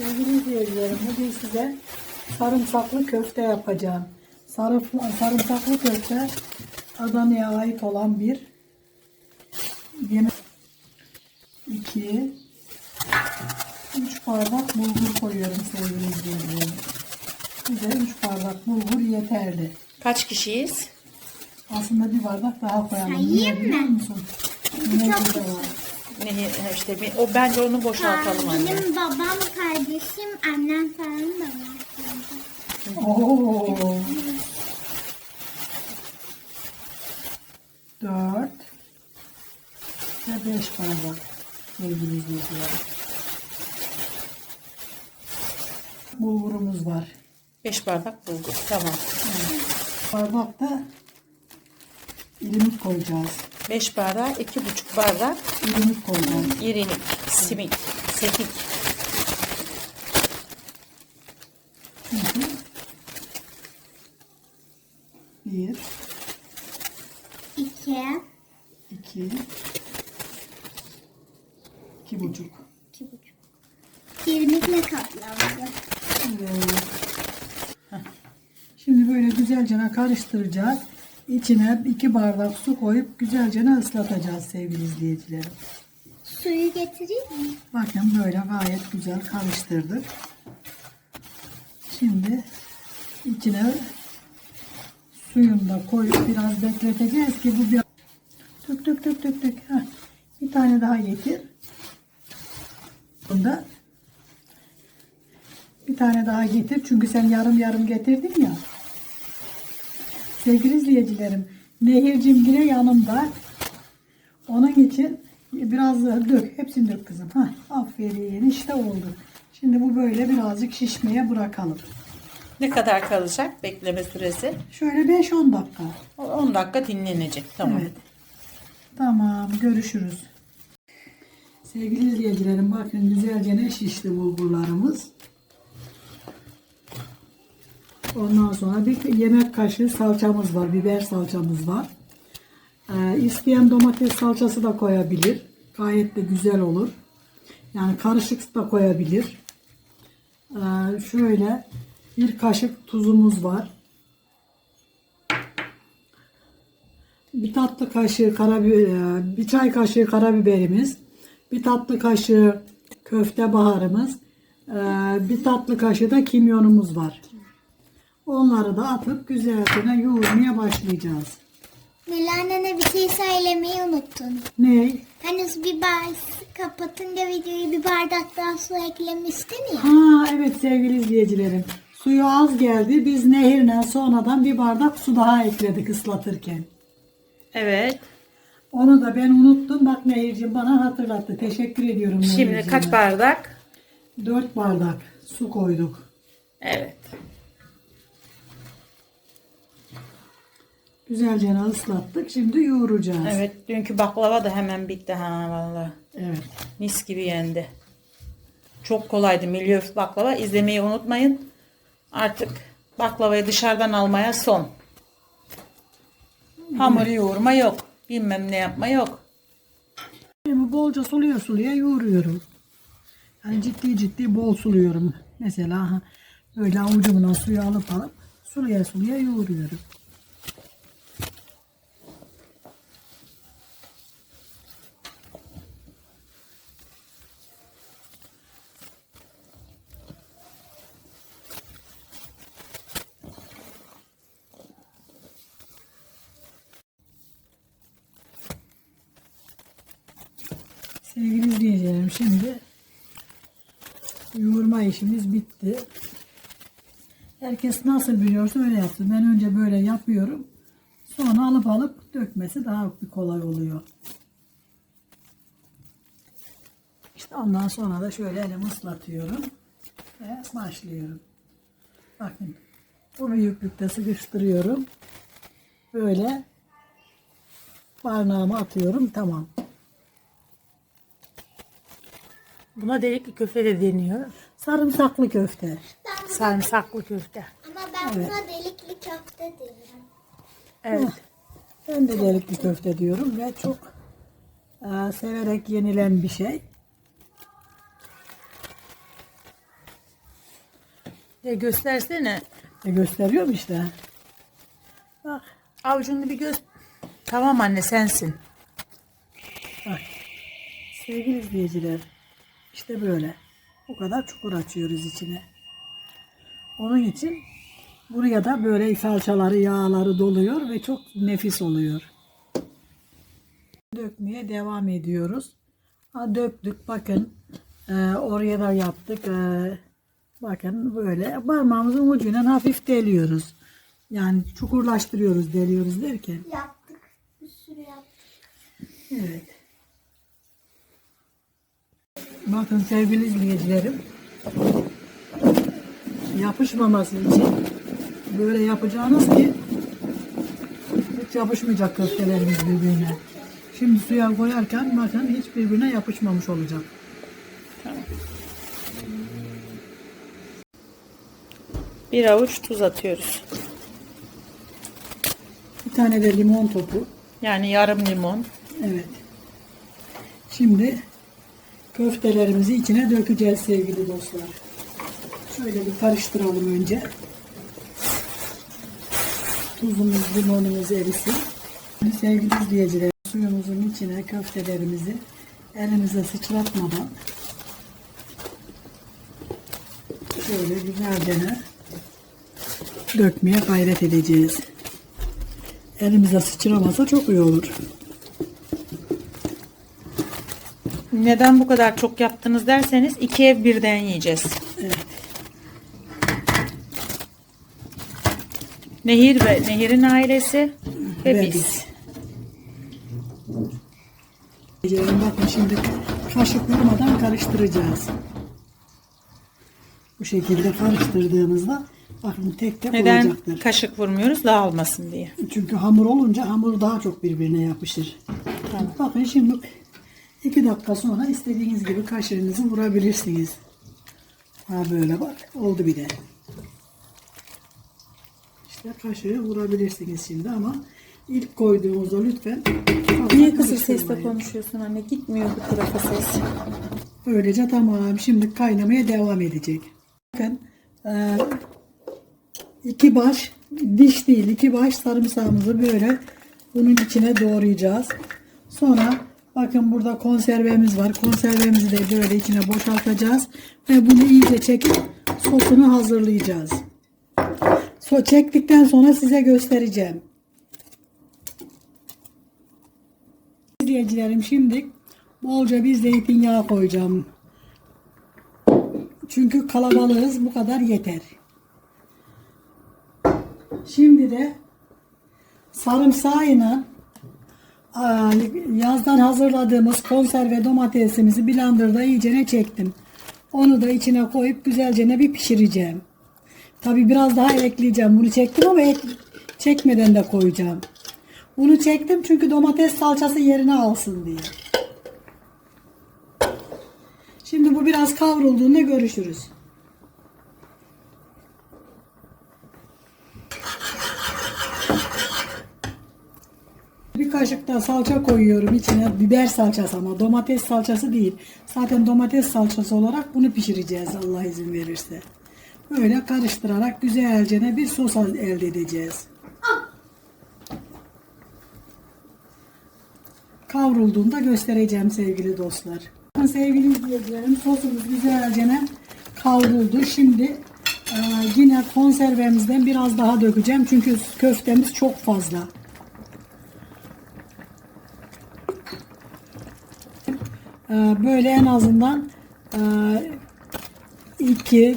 Sevgili izleyicilerim bugün size sarımsaklı köfte yapacağım. Sarı, sarımsaklı köfte Adana'ya ait olan bir yemek. 2 3 bardak bulgur koyuyorum sevgili izleyicilerim. Bize 3 bardak bulgur yeterli. Kaç kişiyiz? Aslında bir bardak daha koyalım. Sayayım mı? musun? Yine var. Ne işte o bence onu boşaltalım anne. Benim babam, kardeşim, annem falan da var. Oo. Dört ve beş bardak sevgili izleyiciler. Bulgurumuz var. 5 bardak bulgur. Tamam. Bardak da ilimit koyacağız. 5 bardağa 2,5 bardak İlimit koyacağız. irinik, simit, sekik. Bir, İki, iki, iki buçuk. iki buçuk. Yirmikle kaplandı. Evet. Şimdi böyle güzelce karıştıracağız. İçine iki bardak su koyup güzelce ıslatacağız sevgili izleyicilerim. Suyu getireyim mi? Bakın böyle gayet güzel karıştırdık. Şimdi içine suyunu da koyup biraz bekleteceğiz ki bu bir tük tük tük tük tük. Heh. Bir tane daha getir. Bunda bir tane daha getir. Çünkü sen yarım yarım getirdin ya. Sevgili izleyicilerim, Nehircim yine yanımda. Onun için biraz dök. Hepsini dök kızım. Hah, aferin. işte oldu. Şimdi bu böyle birazcık şişmeye bırakalım. Ne kadar kalacak bekleme süresi? Şöyle 5-10 dakika. 10 dakika dinlenecek. Tamam. Evet. Tamam. Görüşürüz. Sevgili izleyicilerim bakın güzelce ne şişti bulgurlarımız. Ondan sonra bir yemek kaşığı salçamız var. Biber salçamız var. Ee, isteyen domates salçası da koyabilir. Gayet de güzel olur. Yani karışık da koyabilir. Ee, şöyle bir kaşık tuzumuz var. Bir tatlı kaşığı karabiber, bir çay kaşığı karabiberimiz, bir tatlı kaşığı köfte baharımız, ee, bir tatlı kaşığı da kimyonumuz var. Onları da atıp güzelce yoğurmaya başlayacağız. Melanene bir şey söylemeyi unuttun. Ne? Hani bir bar kapatınca videoyu bir bardak daha su eklemiştin ya. Ha evet sevgili izleyicilerim. Suyu az geldi. Biz nehirle sonradan bir bardak su daha ekledik ıslatırken. Evet. Onu da ben unuttum. Bak Nehir'cim bana hatırlattı. Teşekkür ediyorum. Şimdi kaç bardak? 4 bardak su koyduk. Evet. Güzelce ıslattık. Şimdi yoğuracağız. Evet. Dünkü baklava da hemen bitti ha vallahi. Evet. Mis gibi yendi. Çok kolaydı milyöf baklava. İzlemeyi unutmayın. Artık baklavayı dışarıdan almaya son. Hamur yoğurma yok. Bilmem ne yapma yok. Şimdi bolca suluya suluya yoğuruyorum. Yani ciddi ciddi bol suluyorum. Mesela böyle avucumdan suyu alıp alıp suluya suluya yoğuruyorum. Sevgili izleyicilerim şimdi yoğurma işimiz bitti. Herkes nasıl biliyorsa öyle yapsın. Ben önce böyle yapıyorum. Sonra alıp alıp dökmesi daha bir kolay oluyor. İşte ondan sonra da şöyle elimi ıslatıyorum. Ve başlıyorum. Bakın bu büyüklükte sıkıştırıyorum. Böyle parmağımı atıyorum. Tamam. Buna delikli köfte de deniyor. Sarımsaklı köfte. Sarımsaklı köfte. Ama ben buna delikli köfte diyorum. Evet. Ben de delikli köfte diyorum ve çok e, severek yenilen bir şey. E göstersene. E gösteriyorum işte. Bak avucunu bir göz. Tamam anne sensin. Sevgili izleyiciler, işte böyle. Bu kadar çukur açıyoruz içine. Onun için buraya da böyle salçaları, yağları doluyor ve çok nefis oluyor. Dökmeye devam ediyoruz. Ha, döktük bakın. Ee, oraya da yaptık. Ee, bakın böyle parmağımızın ucuyla hafif deliyoruz. Yani çukurlaştırıyoruz, deliyoruz derken. Yaptık. Bir sürü yaptık. Evet. Bakın sevgili izleyicilerim. Yapışmaması için böyle yapacağınız ki hiç yapışmayacak köftelerimiz birbirine. Şimdi suya koyarken bakın hiç birbirine yapışmamış olacak. Bir avuç tuz atıyoruz. Bir tane de limon topu. Yani yarım limon. Evet. Şimdi köftelerimizi içine dökeceğiz sevgili dostlar. Şöyle bir karıştıralım önce. Tuzumuz, limonumuz erisin. Sevgili izleyiciler, suyumuzun içine köftelerimizi elimize sıçratmadan şöyle güzelce dökmeye gayret edeceğiz. Elimize sıçramasa çok iyi olur. Neden bu kadar çok yaptınız derseniz iki ev birden yiyeceğiz. Nehir ve Nehir'in ailesi ve, Ve biz. biz. Bakın şimdi kaşık vurmadan karıştıracağız. Bu şekilde karıştırdığımızda bakın tek tek Neden olacaktır. kaşık vurmuyoruz? Dağılmasın diye. Çünkü hamur olunca hamur daha çok birbirine yapışır. Bakın şimdi iki dakika sonra istediğiniz gibi kaşığınızı vurabilirsiniz. Ha böyle bak oldu bir de. İşte kaşığı vurabilirsiniz şimdi ama ilk koyduğunuzda lütfen Niye kısık sesle konuşuyorsun anne? Gitmiyor bu tarafa ses. Böylece tamam. Şimdi kaynamaya devam edecek. Bakın e, iki baş diş değil iki baş sarımsağımızı böyle bunun içine doğrayacağız. Sonra bakın burada konservemiz var. Konservemizi de böyle içine boşaltacağız ve bunu iyice çekip sosunu hazırlayacağız. So çektikten sonra size göstereceğim. İzleyicilerim şimdi bolca bir zeytinyağı koyacağım. Çünkü kalabalığız bu kadar yeter. Şimdi de sarımsağıyla yazdan hazırladığımız konserve domatesimizi blenderda iyicene çektim. Onu da içine koyup güzelce bir pişireceğim. Tabi biraz daha ekleyeceğim. Bunu çektim ama ek- çekmeden de koyacağım. Bunu çektim çünkü domates salçası yerine alsın diye. Şimdi bu biraz kavrulduğunda görüşürüz. Bir kaşık da salça koyuyorum içine. Biber salçası ama domates salçası değil. Zaten domates salçası olarak bunu pişireceğiz Allah izin verirse. Böyle karıştırarak güzelce bir sos elde edeceğiz. Kavrulduğunda göstereceğim sevgili dostlar. Sevgili izleyicilerim sosumuz güzelce kavruldu. Şimdi e, yine konservemizden biraz daha dökeceğim. Çünkü köftemiz çok fazla. Böyle en azından e, 2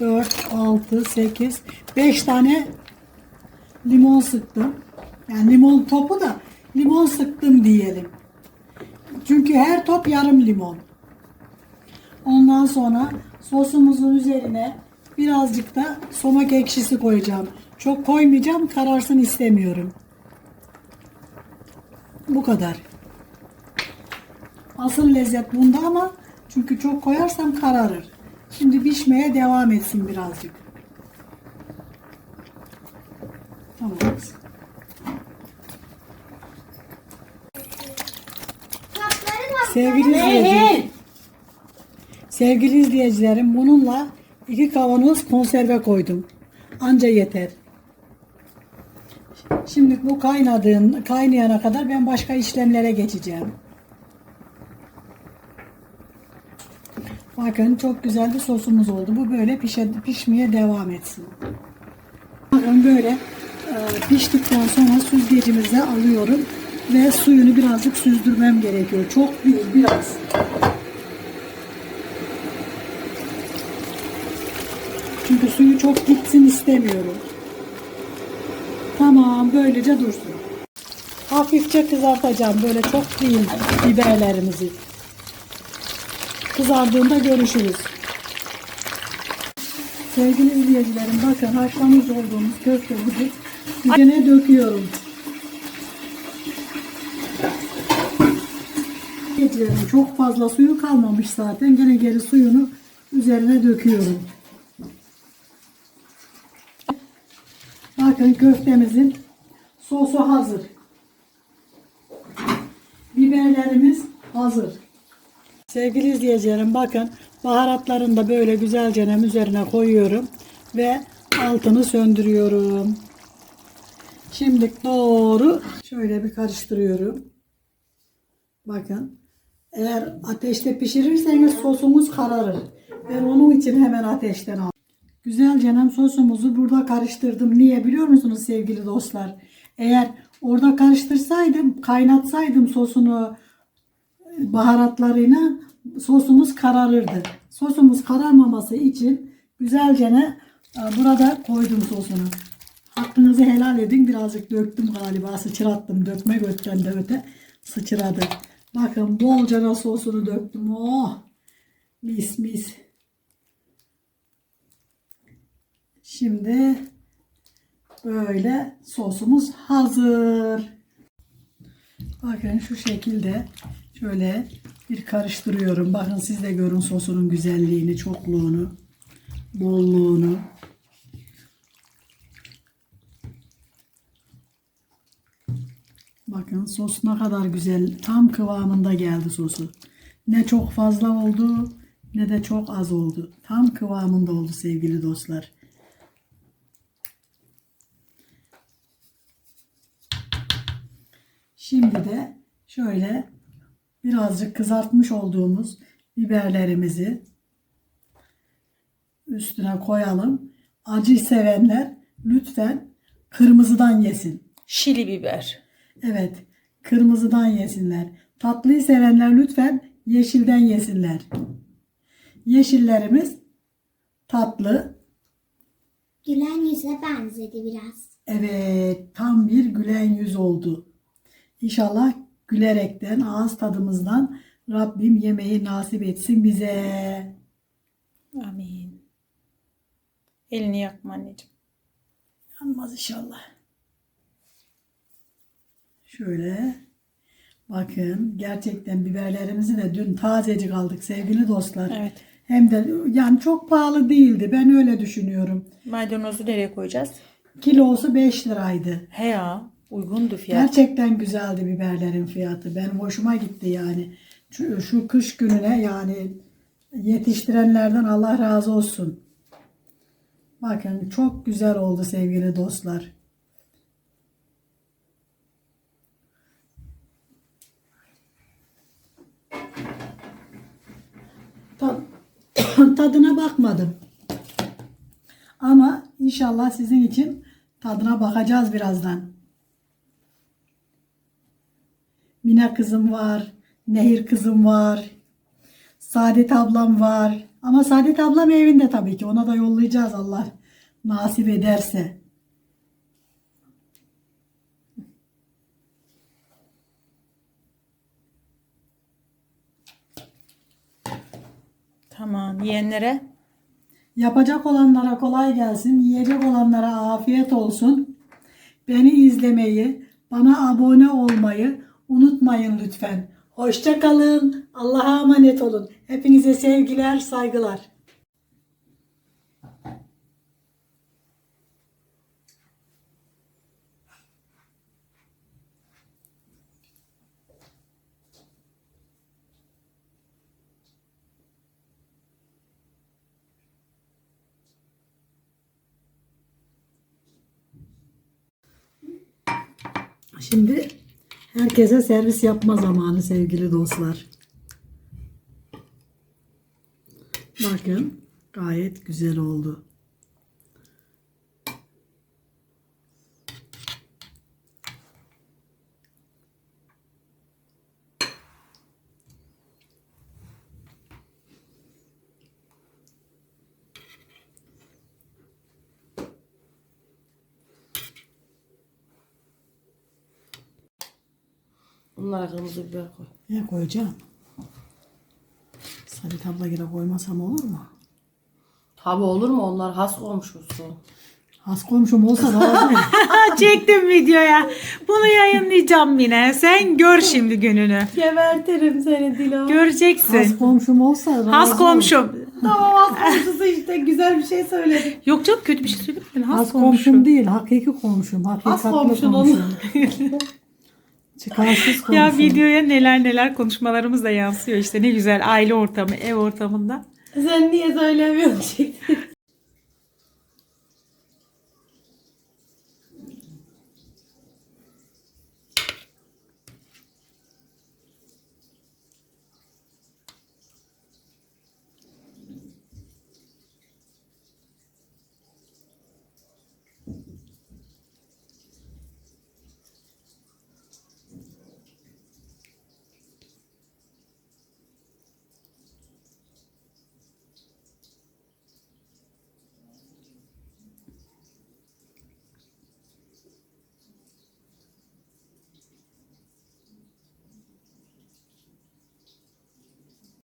4 6 8 5 tane limon sıktım. Yani limon topu da limon sıktım diyelim. Çünkü her top yarım limon. Ondan sonra sosumuzun üzerine birazcık da somak ekşisi koyacağım. Çok koymayacağım, kararsın istemiyorum. Bu kadar. Asıl lezzet bunda ama çünkü çok koyarsam kararır. Şimdi pişmeye devam etsin birazcık. Tamam. Sevgili izleyicilerim, sevgili izleyicilerim bununla iki kavanoz konserve koydum. Anca yeter. Şimdi bu kaynadığın, kaynayana kadar ben başka işlemlere geçeceğim. Bakın çok güzel bir sosumuz oldu. Bu böyle pişe, pişmeye devam etsin. Bakın böyle e, piştikten sonra süzgecimize alıyorum ve suyunu birazcık süzdürmem gerekiyor. Çok değil biraz. Çünkü suyu çok gitsin istemiyorum. Tamam böylece dursun. Hafifçe kızartacağım böyle çok değil biberlerimizi. Kızardığında görüşürüz. Sevgili izleyicilerim bakın haşlamış olduğumuz köftemizi üzerine döküyorum. İzleyicilerim çok fazla suyu kalmamış zaten. Gene geri suyunu üzerine döküyorum. Bakın köftemizin sosu hazır. Biberlerimiz hazır. Sevgili izleyicilerim bakın baharatlarını da böyle güzelce üzerine koyuyorum ve altını söndürüyorum. Şimdi doğru şöyle bir karıştırıyorum. Bakın eğer ateşte pişirirseniz sosumuz kararır. Ben onun için hemen ateşten aldım. Güzelce sosumuzu burada karıştırdım. Niye biliyor musunuz sevgili dostlar? Eğer orada karıştırsaydım, kaynatsaydım sosunu baharatlarıyla sosumuz kararırdı. Sosumuz kararmaması için güzelce e, burada koydum sosunu. Hakkınızı helal edin. Birazcık döktüm galiba. Sıçrattım. Dökme götten de öte sıçradı. Bakın bolca da sosunu döktüm. Oh! Mis mis. Şimdi böyle sosumuz hazır. Bakın şu şekilde şöyle bir karıştırıyorum. Bakın siz de görün sosunun güzelliğini, çokluğunu, bolluğunu. Bakın sos ne kadar güzel, tam kıvamında geldi sosu. Ne çok fazla oldu, ne de çok az oldu. Tam kıvamında oldu sevgili dostlar. Şimdi de şöyle birazcık kızartmış olduğumuz biberlerimizi üstüne koyalım. Acı sevenler lütfen kırmızıdan yesin. Şili biber. Evet, kırmızıdan yesinler. Tatlıyı sevenler lütfen yeşilden yesinler. Yeşillerimiz tatlı. Gülen yüze benzedi biraz. Evet, tam bir gülen yüz oldu. İnşallah gülerekten, ağız tadımızdan Rabbim yemeği nasip etsin bize. Amin. Elini yakma anneciğim. Yanmaz inşallah. Şöyle bakın gerçekten biberlerimizi de dün tazecik aldık sevgili dostlar. Evet. Hem de yani çok pahalı değildi. Ben öyle düşünüyorum. Maydanozu nereye koyacağız? Kilosu 5 liraydı. He ya. Uygundu fiyat. Gerçekten güzeldi biberlerin fiyatı. Benim hoşuma gitti yani. Şu, şu kış gününe yani yetiştirenlerden Allah razı olsun. Bakın çok güzel oldu sevgili dostlar. Ta- tadına bakmadım. Ama inşallah sizin için tadına bakacağız birazdan. Mine kızım var, Nehir kızım var, Saadet ablam var. Ama Saadet ablam evinde tabii ki. Ona da yollayacağız Allah nasip ederse. Tamam. Yiyenlere Yapacak olanlara kolay gelsin, yiyecek olanlara afiyet olsun. Beni izlemeyi, bana abone olmayı unutmayın lütfen. Hoşça kalın. Allah'a emanet olun. Hepinize sevgiler, saygılar. Şimdi herkese servis yapma zamanı sevgili dostlar. Bakın gayet güzel oldu. Bunlara kırmızı biber koy. Ne koyacağım? Sarı tabla gire koymasam olur mu? Tabi olur mu? Onlar has komşusu. Has komşum olsa daha güzel. Çektim videoya. Bunu yayınlayacağım yine. Sen gör şimdi gününü. Gebertirim seni Dila. Has Göreceksin. komşum olsa razı Has komşum. Tamam has komşusu işte güzel bir şey söyledin. Yok canım kötü bir şey söylemedin. Has, Has komşum. komşum değil, hakiki komşum. Hakikatli komşun komşum. onu. Çıkarsız komşum. Ya videoya neler neler konuşmalarımız da yansıyor işte ne güzel aile ortamı, ev ortamında. Sen niye söylemiyorsun?